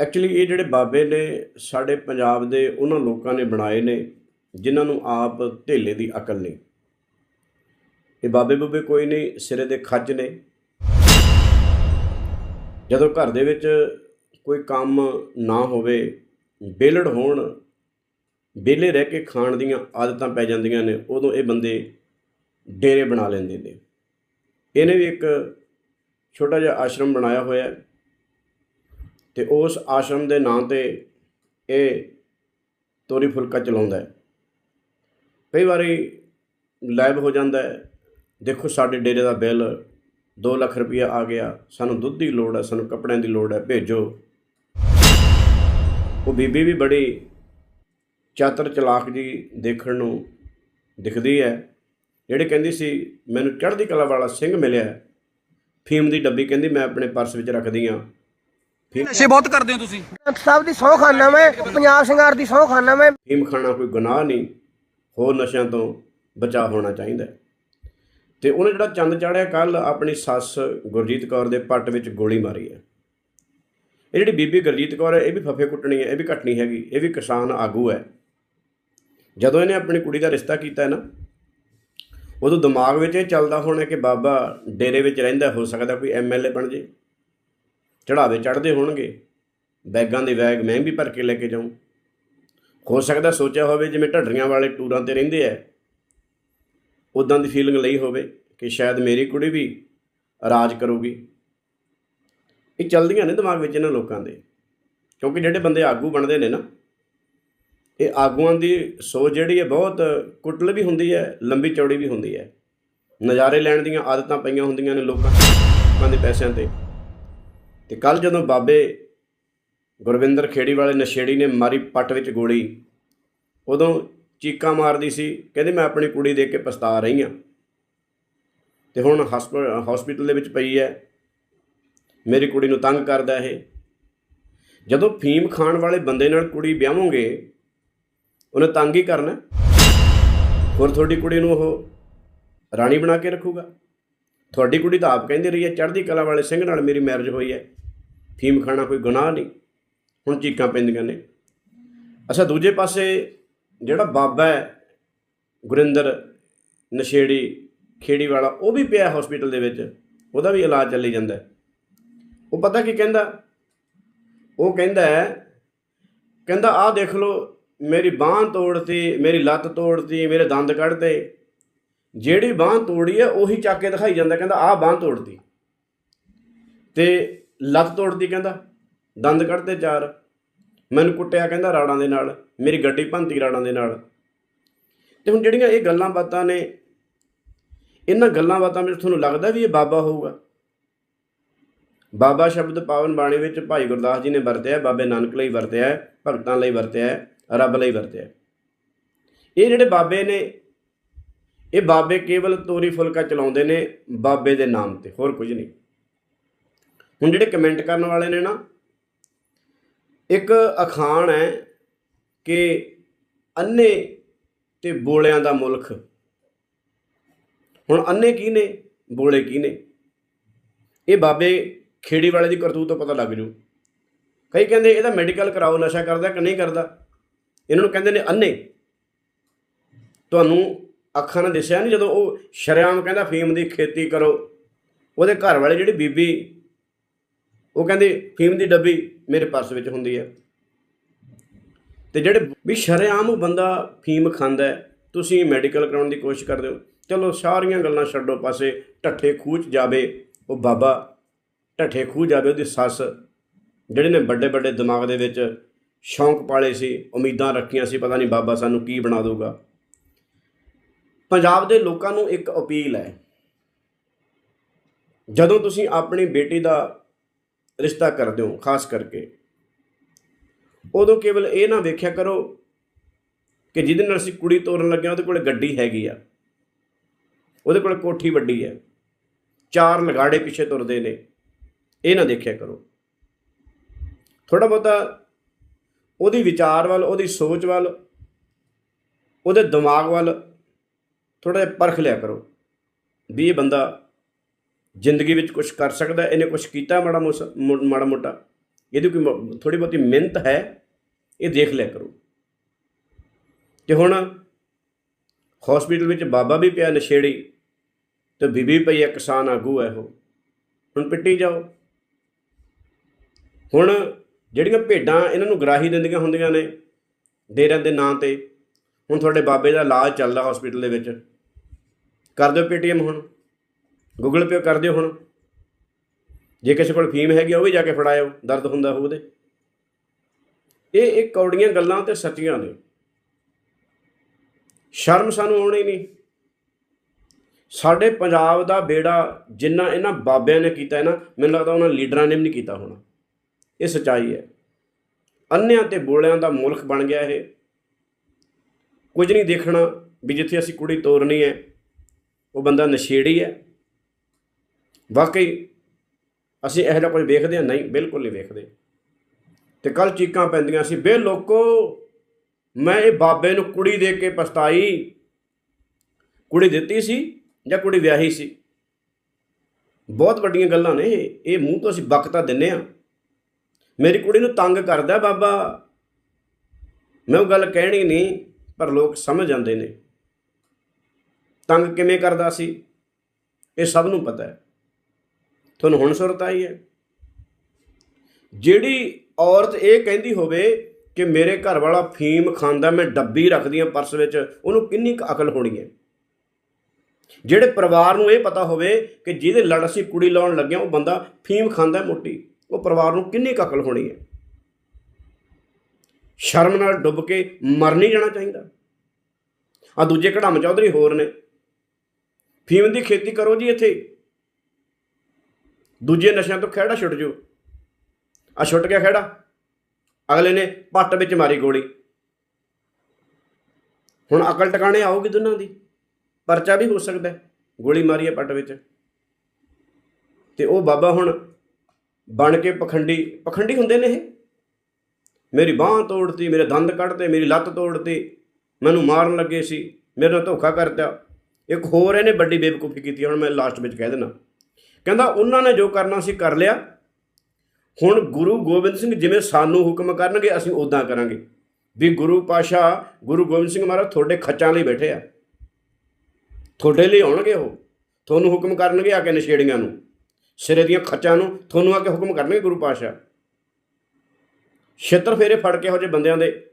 Actually ਇਹ ਜਿਹੜੇ ਬਾਬੇ ਨੇ ਸਾਡੇ ਪੰਜਾਬ ਦੇ ਉਹਨਾਂ ਲੋਕਾਂ ਨੇ ਬਣਾਏ ਨੇ, ਜਿਨ੍ਹਾਂ ਨੂੰ ਆਪ ਧੇਲੇ ਦੀ ਅਕਲ ਨਹੀਂ। ਇਹ ਬਾਬੇ ਬੁੱਬੇ ਕੋਈ ਨਹੀਂ, ਸਿਰੇ ਦੇ ਖੱਜ ਨੇ। ਜਦੋਂ ਘਰ ਦੇ ਵਿੱਚ ਕੋਈ ਕੰਮ ਨਾ ਹੋਵੇ, ਬੇਲੜ ਹੋਣ, ਵਿਹਲੇ ਰਹਿ ਕੇ ਖਾਣ ਦੀਆਂ ਆਦਤਾਂ ਪੈ ਜਾਂਦੀਆਂ ਨੇ, ਉਦੋਂ ਇਹ ਬੰਦੇ ਡੇਰੇ ਬਣਾ ਲੈਂਦੇ ਨੇ। ਇਹਨੇ ਵੀ ਇੱਕ ਛੋਟਾ ਜਿਹਾ ਆਸ਼ਰਮ ਬਣਾਇਆ ਹੋਇਆ ਹੈ। ਤੇ ਉਸ ਆਸ਼ਰਮ ਦੇ ਨਾਂ ਤੇ ਇਹ ਤੋਰੀ ਫੁਲਕਾ ਚਲਾਉਂਦਾ ਹੈ। ਕਈ ਵਾਰੀ ਲਾਈਵ ਹੋ ਜਾਂਦਾ ਹੈ। ਦੇਖੋ ਸਾਡੇ ਡੇਰੇ ਦਾ ਬਿੱਲ 2 ਲੱਖ ਰੁਪਇਆ ਆ ਗਿਆ। ਸਾਨੂੰ ਦੁੱਧ ਦੀ ਲੋੜ ਹੈ, ਸਾਨੂੰ ਕੱਪੜਿਆਂ ਦੀ ਲੋੜ ਹੈ, ਭੇਜੋ। ਉਹ ਬੀਬੀ ਵੀ ਬੜੀ ਚਾਤਰ ਚਲਾਕ ਜੀ ਦੇਖਣ ਨੂੰ ਦਿਖਦੀ ਹੈ। ਜਿਹੜੇ ਕਹਿੰਦੀ ਸੀ, ਮੈਨੂੰ ਚੜ੍ਹਦੀ ਕਲਾ ਵਾਲਾ ਸਿੰਘ ਮਿਲਿਆ। ਫੀਮ ਦੀ ਡੱਬੀ ਕਹਿੰਦੀ, ਮੈਂ ਆਪਣੇ ਪਰਸ ਵਿੱਚ ਰੱਖਦੀ ਹਾਂ। ਨਸ਼ੇ ਬਹੁਤ ਕਰਦੇ ਹੋ ਤੁਸੀਂ। ਸਭ ਦੀ ਸਹੁੰ ਖਾਨਾ ਮੈਂ ਪੰਜਾਬ ਸ਼ਿੰਗਾਰ ਦੀ ਸਹੁੰ ਖਾਨਾ ਮੈਂ। ਫੀਮ ਖਾਣਾ ਕੋਈ ਗੁਨਾਹ ਨਹੀਂ ਹੋਰ ਨਸ਼ਿਆਂ ਤੋਂ ਬਚਾਅ ਹੋਣਾ ਚਾਹੀਦਾ ਹੈ। ਤੇ ਉਹਨੇ ਜਿਹੜਾ ਚੰਦ ਚਾੜਿਆ ਕੱਲ ਆਪਣੀ ਸੱਸ ਗੁਰਜੀਤ ਕੌਰ ਦੇ ਪੱਟ ਵਿੱਚ ਗੋਲੀ ਮਾਰੀ ਹੈ। ਇਹ ਜਿਹੜੀ ਬੀਬੀ ਗੁਰਜੀਤ ਕੌਰ ਹੈ ਇਹ ਵੀ ਫੱਫੇ ਕੁੱਟਣੀ ਹੈ ਇਹ ਵੀ ਘਟਣੀ ਹੈਗੀ ਇਹ ਵੀ ਕਿਸਾਨ ਆਗੂ ਹੈ। ਜਦੋਂ ਇਹਨੇ ਆਪਣੀ ਕੁੜੀ ਦਾ ਰਿਸ਼ਤਾ ਕੀਤਾ ਹੈ ਨਾ ਉਦੋਂ ਦਿਮਾਗ ਵਿੱਚ ਇਹ ਚੱਲਦਾ ਹੋਣਾ ਕਿ ਬਾਬਾ ਡੇਰੇ ਵਿੱਚ ਰਹਿੰਦਾ ਹੋ ਸਕਦਾ ਕੋਈ ਐਮਐਲਏ ਬਣ ਜੇ। ਚੜਾਵੇ ਚੜਦੇ ਹੋਣਗੇ। ਬੈਗਾਂ ਦੇ ਬੈਗ ਮੈਂ ਵੀ ਭਰ ਕੇ ਲੈ ਕੇ ਜਾਊਂ। ਹੋ ਸਕਦਾ ਸੋਚਿਆ ਹੋਵੇ ਜਿਵੇਂ ਢੱਡਰੀਆਂ ਵਾਲੇ ਟੂਰਾਂ ਤੇ ਰਹਿੰਦੇ ਐ। ਉਦਾਂ ਦੀ ਫੀਲਿੰਗ ਲਈ ਹੋਵੇ ਕਿ ਸ਼ਾਇਦ ਮੇਰੀ ਕੁੜੀ ਵੀ ਰਾਜ ਕਰੂਗੀ। ਇਹ ਚਲਦੀਆਂ ਨੇ ਦਿਮਾਗ ਵਿੱਚ ਇਹਨਾਂ ਲੋਕਾਂ ਦੇ। ਕਿਉਂਕਿ ਜਿਹੜੇ ਬੰਦੇ ਆਗੂ ਬਣਦੇ ਨੇ ਨਾ, ਇਹ ਆਗੂਆਂ ਦੀ ਸੋਚ ਜਿਹੜੀ ਹੈ ਬਹੁਤ ਕੁੱਟਲ ਵੀ ਹੁੰਦੀ ਹੈ ਲੰਬੀ ਚੌੜੀ ਵੀ ਹੁੰਦੀ ਹੈ ਨਜ਼ਾਰੇ ਲੈਣ ਦੀਆਂ ਆਦਤਾਂ ਪਈਆਂ ਹੁੰਦੀਆਂ ਨੇ ਲੋਕਾਂ ਲੋਕਾਂ ਦੇ ਪੈਸਿਆਂ ਤੇ। ਤੇ ਕੱਲ ਜਦੋਂ ਬਾਬੇ ਗੁਰਵਿੰਦਰ ਖੇੜੀ ਵਾਲੇ ਨਸ਼ੇੜੀ ਨੇ ਮਾਰੀ ਪੱਟ ਵਿੱਚ ਗੋਲੀ, ਉਦੋਂ ਚੀਕਾਂ ਮਾਰਦੀ ਸੀ, ਕਹਿੰਦੀ, ਮੈਂ ਆਪਣੀ ਕੁੜੀ ਦੇਖ ਕੇ ਪਛਤਾ ਰਹੀ ਹਾਂ ਤੇ ਹੁਣ ਹਸਪੀਟਲ ਦੇ ਵਿੱਚ ਪਈ ਹੈ ਮੇਰੀ ਕੁੜੀ ਨੂੰ ਤੰਗ ਕਰਦਾ ਇਹ। ਜਦੋਂ ਫੀਮ ਖਾਣ ਵਾਲੇ ਬੰਦੇ ਨਾਲ ਕੁੜੀ ਵਿਆਹੋਗੇ, ਉਹਨੇ ਤੰਗ ਹੀ ਕਰਨਾ। ਹੋਰ ਤੁਹਾਡੀ ਕੁੜੀ ਨੂੰ ਉਹ ਰਾਣੀ ਬਣਾ ਕੇ ਰੱਖੂਗਾ। ਤੁਹਾਡੀ ਕੁੜੀ ਤਾਂ ਆਪ ਕਹਿੰਦੀ ਰਹੀ ਹੈ ਚੜ੍ਹਦੀ ਕਲਾ ਵਾਲੇ ਸਿੰਘ ਨਾਲ ਮੇਰੀ ਮੈਰਿਜ ਹੋਈ ਹੈ ਫੀਮ ਖਾਣਾ ਕੋਈ ਗੁਨਾਹ ਨਹੀਂ। ਹੁਣ ਚੀਕਾਂ ਪੈਂਦੀਆਂ ਨੇ। ਅੱਛਾ, ਦੂਜੇ ਪਾਸੇ ਜਿਹੜਾ ਬਾਬਾ ਹੈ, ਗੁਰਿੰਦਰ ਨਸ਼ੇੜੀ, ਖੇੜੀ ਵਾਲਾ, ਉਹ ਵੀ ਪਿਆ ਹਸਪੀਟਲ ਦੇ ਵਿੱਚ। ਉਹਦਾ ਵੀ ਇਲਾਜ ਚੱਲੀ ਜਾਂਦਾ ਉਹ ਪਤਾ ਕੀ ਕਹਿੰਦਾ? ਉਹ ਕਹਿੰਦਾ ਕਹਿੰਦਾ, ਆਹ ਦੇਖ ਲਓ, ਮੇਰੀ ਬਾਹ ਤੋੜਤੀ, ਮੇਰੀ ਲੱਤ ਤੋੜਤੀ, ਮੇਰੇ ਦੰਦ ਕੱਢਤੇ। ਜਿਹੜੀ ਬਾਹ ਤੋੜੀ ਹੈ, ਉਹੀ ਚੱਕ ਕੇ ਦਿਖਾਈ ਜਾਂਦਾ। ਕਹਿੰਦਾ, ਆਹ ਬਾਹ ਤੋੜਤੀ। ਤੇ ਲੱਤ ਤੋੜਦੀ ਕਹਿੰਦਾ, ਦੰਦ ਕੱਢਦੇ ਚਾਰ। ਮੈਨੂੰ ਕੁੱਟਿਆ ਕਹਿੰਦਾ ਰਾੜਾਂ ਦੇ ਨਾਲ, ਮੇਰੀ ਗੱਡੀ ਭੰਤੀ ਰਾੜਾਂ ਦੇ ਨਾਲ। ਤੇ ਹੁਣ ਜਿਹੜੀਆਂ ਇਹ ਗੱਲਾਂ ਬਾਤਾਂ ਨੇ, ਇਹਨਾਂ ਗੱਲਾਂ ਬਾਤਾਂ ਵਿੱਚ ਤੁਹਾਨੂੰ ਲੱਗਦਾ ਵੀ ਇਹ ਬਾਬਾ ਹੋਊਗਾ? ਬਾਬਾ ਸ਼ਬਦ ਪਾਵਨ ਬਾਣੀ ਵਿੱਚ ਭਾਈ ਗੁਰਦਾਸ ਜੀ ਨੇ ਵਰਤਿਆ, ਬਾਬੇ ਨਾਨਕ ਲਈ ਵਰਤਿਆ, ਭਗਤਾਂ ਲਈ ਵਰਤਿਆ, ਰੱਬ ਲਈ ਵਰਤਿਆ। ਇਹ ਜਿਹੜੇ ਬਾਬੇ ਨੇ, ਇਹ ਬਾਬੇ ਕੇਵਲ ਤੋਰੀ ਫੁਲਕਾ ਚਲਾਉਂਦੇ ਨੇ ਬਾਬੇ ਦੇ ਨਾਮ ਤੇ, ਹੋਰ ਕੁਝ ਨਹੀਂ। ਹੁਣ ਜਿਹੜੇ ਕਮੈਂਟ ਕਰਨ ਵਾਲੇ ਨੇ ਨਾ, ਇੱਕ ਅਖਾਣ ਹੈ ਕਿ ਅੰਨੇ ਤੇ ਬੋਲਿਆਂ ਦਾ ਮੁਲਕ। ਹੁਣ ਅੰਨੇ ਕੀ ਨੇ, ਬੋਲੇ ਕੀ ਨੇ? ਇਹ ਬਾਬੇ ਖੇੜੀ ਵਾਲੇ ਦੀ ਕਰਤੂਤ ਤੋਂ ਪਤਾ ਲੱਗ ਜੂ। ਕਈ ਕਹਿੰਦੇ ਇਹਦਾ ਮੈਡੀਕਲ ਕਰਾਓ, ਨਸ਼ਾ ਕਰਦਾ ਕਿ ਨਹੀਂ ਕਰਦਾ? ਇਹਨਾਂ ਨੂੰ ਕਹਿੰਦੇ ਨੇ ਅੰਨੇ। ਤੁਹਾਨੂੰ ਅੱਖਾਂ ਨਾਲ ਦਿਸਿਆ ਨਹੀਂ ਜਦੋਂ ਉਹ ਸ਼ਰਿਆਮ ਕਹਿੰਦਾ, ਫੀਮ ਦੀ ਖੇਤੀ ਕਰੋ। ਉਹਦੇ ਘਰ ਵਾਲੇ ਜਿਹੜੀ ਬੀਬੀ ਉਹ ਕਹਿੰਦੇ, ਫੀਮ ਦੀ ਡੱਬੀ ਮੇਰੇ ਪਰਸ ਵਿੱਚ ਹੁੰਦੀ ਹੈ। ਤੇ ਜਿਹੜੇ ਵੀ ਸ਼ਰੇਆਮ ਉਹ ਬੰਦਾ ਫੀਮ ਖਾਂਦਾ ਤੁਸੀਂ ਮੈਡੀਕਲ ਕਰਾਉਣ ਦੀ ਕੋਸ਼ਿਸ਼ ਕਰਦੇ ਹੋ, ਚਲੋ ਸਾਰੀਆਂ ਗੱਲਾਂ ਛੱਡੋ ਪਾਸੇ, ਢੱਠੇ ਖੂਚ ਜਾਵੇ, ਉਹ ਬਾਬਾ ਢੱਠੇ ਖੂਹ ਜਾਵੇ, ਉਹਦੀ ਸੱਸ, ਜਿਹੜੇ ਨੇ ਵੱਡੇ ਵੱਡੇ ਦਿਮਾਗ ਦੇ ਵਿੱਚ ਸ਼ੌਂਕ ਪਾਲੇ ਸੀ, ਉਮੀਦਾਂ ਰੱਖੀਆਂ ਸੀ, ਪਤਾ ਨਹੀਂ ਬਾਬਾ ਸਾਨੂੰ ਕੀ ਬਣਾ ਦੇਊਗਾ। ਪੰਜਾਬ ਦੇ ਲੋਕਾਂ ਨੂੰ ਇੱਕ ਅਪੀਲ ਹੈ, ਜਦੋਂ ਤੁਸੀਂ ਆਪਣੀ ਬੇਟੀ ਦਾ ਰਿਸ਼ਤਾ ਕਰਦੇ ਹੋ ਖਾਸ ਕਰਕੇ। ਉਦੋਂ ਕੇਵਲ ਇਹ ਨਾ ਵੇਖਿਆ ਕਰੋ ਕਿ ਜਿਹਦੇ ਨਾਲ ਅਸੀਂ ਕੁੜੀ ਤੋਰਨ ਲੱਗੇ ਹਾਂ, ਉਹਦੇ ਕੋਲ ਗੱਡੀ ਹੈਗੀ ਆ। ਉਹਦੇ ਕੋਲ ਕੋਠੀ ਵੱਡੀ ਹੈ ਚਾਰ ਲਗਾੜੇ ਪਿੱਛੇ ਤੁਰਦੇ ਨੇ। ਇਹ ਨਾ ਦੇਖਿਆ ਕਰੋ। ਥੋੜਾ ਬਹੁਤਾ ਉਹਦੀ ਵਿਚਾਰ ਵੱਲ, ਉਹਦੀ ਸੋਚ ਵੱਲ, ਉਹਦੇ ਦਿਮਾਗ ਵੱਲ ਥੋੜਾ ਜਿਹਾ ਪਰਖ ਲਿਆ ਕਰੋ ਵੀ ਇਹ ਬੰਦਾ ਜ਼ਿੰਦਗੀ ਵਿੱਚ ਕੁਝ ਕਰ ਸਕਦਾ, ਇਹਨੇ ਕੁਝ ਕੀਤਾ ਮਾੜਾ ਮੋਸਾ- ਮੋ- ਮਾੜਾ ਮੋਟਾ। ਇਹਦੀ ਕੋਈ ਥੋੜੀ ਬਹੁਤੀ ਮਿਹਨਤ ਹੈ, ਇਹ ਦੇਖ ਲਿਆ ਕਰੋ। ਤੇ ਹੁਣ ਹਸਪੀਟਲ ਵਿੱਚ ਬਾਬਾ ਵੀ ਪਿਆ ਨਸ਼ੇੜੀ ਤੇ ਬੀਬੀ ਪਈ ਹੈ, ਕਿਸਾਨ ਆਗੂ ਹੈ ਉਹ। ਹੁਣ ਪਿੱਟੀ ਜਾਓ। ਹੁਣ ਜਿਹੜੀਆਂ ਭੇਡਾਂ ਇਹਨਾਂ ਨੂੰ ਗਰਾਹੀ ਦਿੰਦੀਆਂ ਹੁੰਦੀਆਂ ਨੇ, ਡੇਰਿਆਂ ਦੇ ਨਾਂ ਤੇ, ਹੁਣ ਤੁਹਾਡੇ ਬਾਬੇ ਦਾ ਇਲਾਜ ਚੱਲਦਾ ਹਸਪੀਟਲ ਦੇ ਵਿੱਚ। ਕਰ ਦਿਓ ਪੇਟੀਐਮ ਹੁਣ। ਗੂਗਲ ਪੇ ਕਰ ਦਿਓ ਹੁਣ। ਜੇ ਕਿਸੇ ਕੋਲ ਫੀਮ ਹੈਗੀ ਆ, ਉਹ ਵੀ ਜਾ ਕੇ ਫੜਾਇਓ ਦਰਦ ਹੁੰਦਾ ਹੋਊ ਉਹਦੇ। ਇਹ ਇਹ ਕੌੜੀਆਂ ਗੱਲਾਂ ਤੇ ਸੱਚੀਆਂ ਨੇ। ਸ਼ਰਮ ਸਾਨੂੰ ਆਉਣੀ ਨਹੀਂ। ਸਾਡੇ ਪੰਜਾਬ ਦਾ ਬੇੜਾ ਜਿੰਨਾ ਇਹਨਾਂ ਬਾਬਿਆਂ ਨੇ ਕੀਤਾ ਹੈ ਨਾ ਮੈਨੂੰ ਲੱਗਦਾ ਉਹਨਾਂ ਲੀਡਰਾਂ ਨੇ ਵੀ ਨਹੀਂ ਕੀਤਾ ਹੋਣਾ। ਇਹ ਸਚਾਈ ਹੈ। ਅੰਨਿਆਂ ਤੇ ਬੋਲਿਆਂ ਦਾ ਮੁਲਕ ਬਣ ਗਿਆ ਇਹ। ਕੁਝ ਨਹੀਂ ਦੇਖਣਾ ਵੀ ਜਿੱਥੇ ਅਸੀਂ ਕੁੜੀ ਤੋਰਨੀ ਹੈ ਉਹ ਬੰਦਾ ਨਸ਼ੇੜੀ ਹੈ। ਵਾਕਈ ਅਸੀਂ ਇਹੋ ਜਿਹਾ ਕੁਝ ਵੇਖਦੇ ਹਾਂ? ਨਹੀਂ, ਬਿਲਕੁਲ ਨਹੀਂ ਵੇਖਦੇ। ਤੇ ਕੱਲ ਚੀਕਾਂ ਪੈਂਦੀਆਂ ਸੀ ਬੇ ਲੋਕੋ, ਮੈਂ ਇਹ ਬਾਬੇ ਨੂੰ ਕੁੜੀ ਦੇ ਕੇ ਪਛਤਾਈ। ਕੁੜੀ ਦਿੱਤੀ ਸੀ ਜਾਂ ਕੁੜੀ ਵਿਆਹੀ ਸੀ? ਬਹੁਤ ਵੱਡੀਆਂ ਗੱਲਾਂ ਨੇ ਇਹ। ਮੂੰਹ ਤੋਂ ਅਸੀਂ ਬਕਤਾ ਦਿੰਨੇ ਆ ਮੇਰੀ ਕੁੜੀ ਨੂੰ ਤੰਗ ਕਰਦਾ ਬਾਬਾ। ਮੈਂ ਉਹ ਗੱਲ ਕਹਿਣੀ ਨਹੀਂ, ਪਰ ਲੋਕ ਸਮਝ ਜਾਂਦੇ ਨੇ। ਤੰਗ ਕਿਵੇਂ ਕਰਦਾ ਸੀ? ਇਹ ਸਭ ਨੂੰ ਪਤਾ ਹੈ। ਤੁਹਾਨੂੰ ਹੁਣ ਸੁਰਤ ਆਈ ਹੈ। ਜਿਹੜੀ ਔਰਤ ਇਹ ਕਹਿੰਦੀ ਹੋਵੇ ਕਿ ਮੇਰੇ ਘਰ ਵਾਲਾ ਫੀਮ ਖਾਂਦਾ, ਮੈਂ ਡੱਬੀ ਰੱਖਦੀ ਆ ਪਰਸ ਵਿੱਚ, ਉਹਨੂੰ ਕਿੰਨੀ ਕੁ ਅਕਲ ਹੋਣੀ ਹੈ? ਜਿਹੜੇ ਪਰਿਵਾਰ ਨੂੰ ਇਹ ਪਤਾ ਹੋਵੇ ਕਿ ਜਿਹਦੇ ਲੜ ਅਸੀਂ ਕੁੜੀ ਲਾਉਣ ਲੱਗਿਆ ਉਹ ਬੰਦਾ ਫੀਮ ਖਾਂਦਾ ਮੋਟੀ, ਉਹ ਪਰਿਵਾਰ ਨੂੰ ਕਿੰਨੀ ਕੁ ਅਕਲ ਹੋਣੀ ਹੈ? ਸ਼ਰਮ ਨਾਲ ਡੁੱਬ ਕੇ ਮਰ ਨਹੀਂ ਜਾਣਾ ਚਾਹੀਦਾ। ਆ ਦੂਜੇ ਕਢਾਮ ਚੌਧਰੀ ਹੋਰ ਨੇ। ਫੀਮ ਦੀ ਖੇਤੀ ਕਰੋ ਜੀ ਇੱਥੇ। ਦੂਜੇ ਨਸ਼ਿਆਂ ਤੋਂ ਖਹਿੜਾ ਛੁੱਟ ਜਾਓ ਆ ਛੁੱਟ ਗਿਆ ਖਹਿੜਾ। ਅਗਲੇ ਨੇ ਪੱਟ ਵਿੱਚ ਮਾਰੀ ਗੋਲੀ। ਹੁਣ ਅਕਲ ਟਿਕਾਣੇ ਆਊਗੀ ਦੋਨਾਂ ਦੀ। ਪਰਚਾ ਵੀ ਹੋ ਸਕਦਾ ਗੋਲੀ ਮਾਰੀ ਹੈ ਪੱਟ ਵਿੱਚ। ਤੇ ਉਹ ਬਾਬਾ ਹੁਣ ਬਣ ਕੇ ਪਖੰਡੀ ਪਖੰਡੀ ਹੁੰਦੇ ਨੇ ਇਹ। ਮੇਰੀ ਬਾਹ ਤੋੜਤੀ, ਮੇਰੇ ਦੰਦ ਕੱਢਤੇ, ਮੇਰੀ ਲੱਤ ਤੋੜਤੀ। ਮੈਨੂੰ ਮਾਰਨ ਲੱਗੇ ਸੀ। ਮੇਰੇ ਨਾਲ ਧੋਖਾ ਕਰਤਾ। ਇੱਕ ਹੋਰ ਇਹਨੇ ਵੱਡੀ ਬੇਵਕੂਫੀ ਕੀਤੀ ਹੁਣ ਮੈਂ ਲਾਸਟ ਵਿੱਚ ਕਹਿ ਦੇਣਾ ਕਹਿੰਦਾ ਉਹਨਾਂ ਨੇ ਜੋ ਕਰਨਾ ਸੀ ਕਰ ਲਿਆ। ਹੁਣ ਗੁਰੂ ਗੋਬਿੰਦ ਸਿੰਘ ਜਿਵੇਂ ਸਾਨੂੰ ਹੁਕਮ ਕਰਨਗੇ, ਅਸੀਂ ਉਦਾਂ ਕਰਾਂਗੇ। ਵੀ ਗੁਰੂ ਪਾਸ਼ਾ ਗੁਰੂ ਗੋਬਿੰਦ ਸਿੰਘ ਮਹਾਰਾਜ ਤੁਹਾਡੇ ਖੱਚਾਂ ਲਈ ਬੈਠੇ ਆ। ਤੁਹਾਡੇ ਲਈ ਆਉਣਗੇ ਉਹ। ਤੁਹਾਨੂੰ ਹੁਕਮ ਕਰਨਗੇ ਆ ਕੇ ਨਸ਼ੇੜੀਆਂ ਨੂੰ। ਸਿਰੇ ਦੀਆਂ ਖੱਚਾਂ ਨੂੰ ਤੁਹਾਨੂੰ ਆ ਕੇ ਹੁਕਮ ਕਰਨਗੇ ਗੁਰੂ ਪਾਸ਼ਾ ਛੇਤਰ ਫੇਰੇ ਫੜ ਕੇ ਇਹੋ ਜਿਹੇ ਬੰਦਿਆਂ ਦੇ।